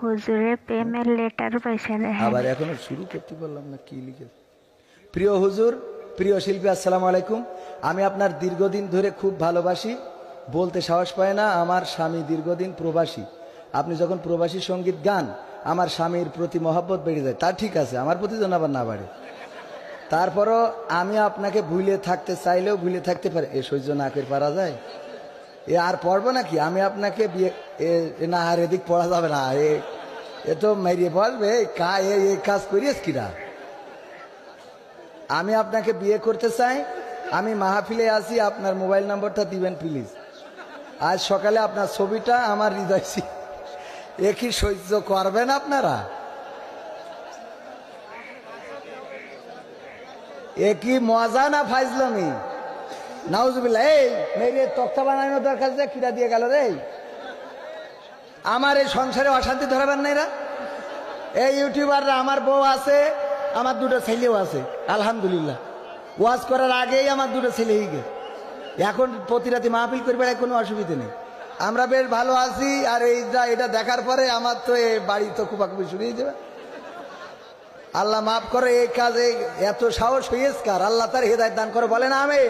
হুজুরে প্রেমের লেটার পয়সা দেয় আবার এখনও শুরু করতে পারলাম না, কি লিখে? প্রিয় হুজুর, প্রিয় শিল্পী, আসসালামু আলাইকুম। আমি আপনার দীর্ঘদিন ধরে খুব ভালোবাসি, বলতে সাহস পায় না, আমার স্বামী দীর্ঘদিন প্রবাসী। আপনি যখন প্রবাসী সংগীত গান, আমার স্বামীর প্রতি মহাব্বত বেড়ে যায়। তা ঠিক আছে, আমার প্রতি যেন আবার না বাড়ে। তারপরও আমি আপনাকে ভুলে থাকতে চাইলেও ভুলে থাকতে পারে। এ সহ্য না করে পারা যায়। এ আর পড়ব নাকি? আমি আপনাকে বিয়ে না, আর এদিক পড়া যাবে না। এ এ তো মেরিয়ে বলবে কা, এ কাজ করিস কিনা? আমি আপনাকে বিয়ে করতে চাই, আমি মাহফিলে আসি আপনার মোবাইল নম্বরটা দিবেন, প্লিজ। আজ সকালে আপনার ছবিটা আমার হৃদয় এ কি সহ্য করবেন আপনারা? এ কি মজা না ফাইজলামি নাউজুবিল্লাহ, এই মেরে তক্তা বানানোর দরকার যে কিরা দিয়ে গেল রে। আমার এই সংসারে অশান্তি ধরাবেন না এরা। এই ইউটিউবাররা, আমার বউ আছে, আমার দুটো ছেলেও আছে, আলহামদুলিল্লাহ। ওয়াজ করার আগেই আমার দুটো ছেলে গেছে। এখন প্রতি রাতে মাহফিল করবে কোনো অসুবিধা নেই। আমরা বেশ ভালো আছি, আর এই যা এটা দেখার পরে আমার তো এ বাড়ি তো শুরু হয়ে যাবে। আল্লাহ মাফ করে, এই কাজে এত সাহস হয়েছে কার? আল্লাহ তার হেদায়ত দান করে, বলেন আমি